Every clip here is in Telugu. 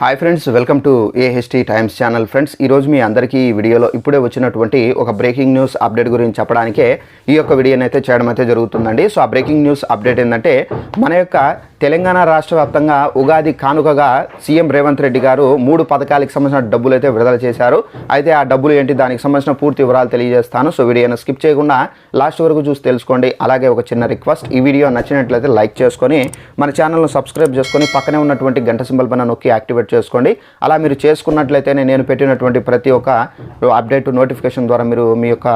Hi friends welcome to AHT times channel friends ఈరోజు మీ అందరికీ ఈ వీడియోలో ఇప్పుడే వచ్చినటువంటి ఒక బ్రేకింగ్ న్యూస్ అప్డేట్ గురించి చెప్పడానికే ఈ యొక్క వీడియోని అయితే చేయడం అయితే జరుగుతుందండి. సో ఆ బ్రేకింగ్ న్యూస్ అప్డేట్ ఏంటంటే మన యొక్క తెలంగాణ రాష్ట్ర వ్యాప్తంగా ఉగాది కానుకగా సీఎం రేవంత్ రెడ్డి గారు మూడు పథకాలకు సంబంధించిన డబ్బులు అయితే విడుదల చేశారు. అయితే ఆ డబ్బులు ఏంటి దానికి సంబంధించిన పూర్తి వివరాలు తెలియజేస్తాను. సో వీడియోని స్కిప్ చేయకుండా లాస్ట్ వరకు చూసి తెలుసుకోండి. అలాగే ఒక చిన్న రిక్వెస్ట్ ఈ వీడియో నచ్చినట్లయితే లైక్ చేసుకొని మన ఛానల్ను సబ్స్క్రైబ్ చేసుకొని పక్కనే ఉన్నటువంటి గంట సింబల్ పైన నొక్కి యాక్టివేట్ చేసుకోండి. అలా మీరు చేసుకున్నట్లయితేనే నేను పెట్టినటువంటి ప్రతి ఒక్క అప్డేట్ నోటిఫికేషన్ ద్వారా మీరు మీ యొక్క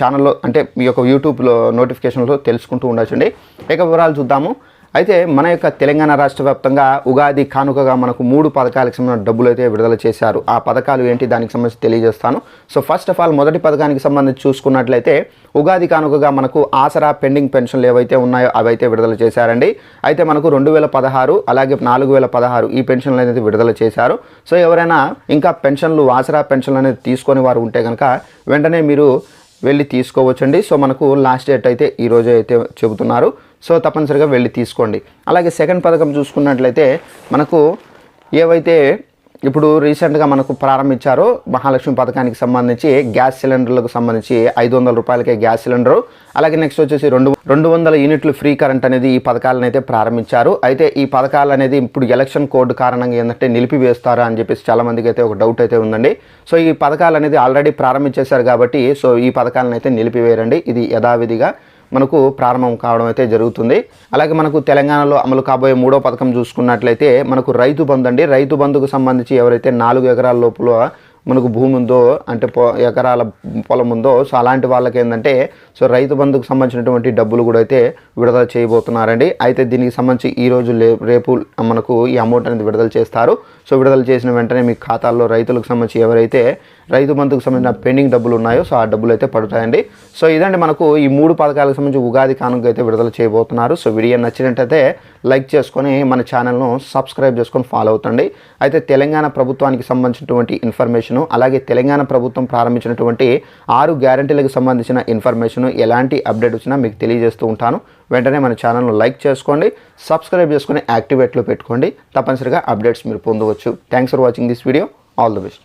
ఛానల్లో అంటే మీ యొక్క యూట్యూబ్లో నోటిఫికేషన్లో తెలుసుకుంటూ ఉండొచ్చండి. ఇక వివరాలు చూద్దాము. అయితే మన యొక్క తెలంగాణ రాష్ట్ర వ్యాప్తంగా ఉగాది కానుకగా మనకు మూడు పథకాలకు సంబంధించిన డబ్బులు అయితే విడుదల చేశారు. ఆ పథకాలు ఏంటి? దానికి సంబంధించి తెలియజేస్తాను. సో ఫస్ట్ ఆఫ్ ఆల్ మొదటి పథకానికి సంబంధించి చూసుకున్నట్లయితే ఉగాది కానుకగా మనకు ఆసరా పెండింగ్ పెన్షన్లు ఏవైతే ఉన్నాయో అవైతే విడుదల చేశారండి. అయితే మనకు రెండు వేల పదహారు అలాగే నాలుగు వేల పదహారు ఈ పెన్షన్లు అనేది విడుదల చేశారు. సో ఎవరైనా ఇంకా పెన్షన్లు ఆసరా పెన్షన్లు అనేది తీసుకొని వారు ఉంటే కనుక వెంటనే మీరు వెళ్ళి తీసుకోవచ్చండి. సో మనకు లాస్ట్ డేట్ అయితే ఈరోజు అయితే చెబుతున్నారు. సో తప్పనిసరిగా వెళ్ళి తీసుకోండి. అలాగే సెకండ్ పథకం చూసుకున్నట్లయితే మనకు ఏవైతే ఇప్పుడు రీసెంట్గా మనకు ప్రారంభించారో మహాలక్ష్మి పథకానికి సంబంధించి గ్యాస్ సిలిండర్లకు సంబంధించి ఐదు వందల రూపాయలకే గ్యాస్ సిలిండరు. అలాగే నెక్స్ట్ వచ్చేసి రెండు రెండు వందల యూనిట్లు ఫ్రీ కరెంట్ అనేది ఈ పథకాలను అయితే ప్రారంభించారు. అయితే ఈ పథకాలు అనేది ఇప్పుడు ఎలక్షన్ కోడ్ కారణంగా ఏంటంటే నిలిపివేస్తారా అని చెప్పేసి చాలామందికి అయితే ఒక డౌట్ అయితే ఉందండి. సో ఈ పథకాలు అనేది ఆల్రెడీ ప్రారంభించేశారు కాబట్టి సో ఈ పథకాలను అయితే నిలిపివేయరండి ఇది యథావిధిగా మనకు ప్రారంభం కావడం అయితే జరుగుతుంది. అలాగే మనకు తెలంగాణలో అమలు కాబోయే మూడో పథకం చూసుకున్నట్లయితే మనకు రైతు బంధు అండి. రైతు బంధుకు సంబంధించి ఎవరైతే నాలుగు ఎకరాల లోపల మనకు భూమి ఉందో అంటే పొ ఎకరాల పొలం ఉందో సో అలాంటి వాళ్ళకి ఏంటంటే సో రైతు బంధుకు సంబంధించినటువంటి డబ్బులు కూడా అయితే విడుదల చేయబోతున్నారండి. అయితే దీనికి సంబంధించి ఈ రోజు రేపు మనకు ఈ అమౌంట్ అనేది విడుదల చేస్తారు. సో విడుదల చేసిన వెంటనే మీ ఖాతాల్లో రైతులకు సంబంధించి ఎవరైతే రైతు బంధుకు సంబంధించిన పెండింగ్ డబ్బులు ఉన్నాయో సో ఆ డబ్బులు అయితే పడుతాయండి. సో ఇదండి మనకు ఈ మూడు పథకాలకు సంబంధించి ఉగాది కానుక అయితే విడుదల చేయబోతున్నారు. సో వీడియో నచ్చినట్టయితే లైక్ చేసుకొని మన ఛానల్ను సబ్స్క్రైబ్ చేసుకొని ఫాలో అవుతండి. అయితే తెలంగాణ ప్రభుత్వానికి సంబంధించినటువంటి ఇన్ఫర్మేషన్ ఇన్ఫర్మేషను అలాగే తెలంగాణ ప్రభుత్వం ప్రారంభించినటువంటి ఆరు గ్యారంటీలకు సంబంధించిన ఇన్ఫర్మేషన్ ఎలాంటి అప్డేట్ వచ్చినా మీకు తెలియజేస్తూ ఉంటాను. వెంటనే మన ఛానల్ను లైక్ చేసుకోండి సబ్స్క్రైబ్ చేసుకొని యాక్టివేట్లో పెట్టుకోండి. తప్పనిసరిగా అప్డేట్స్ మీరు పొందవచ్చు. Thanks for watching this video all the best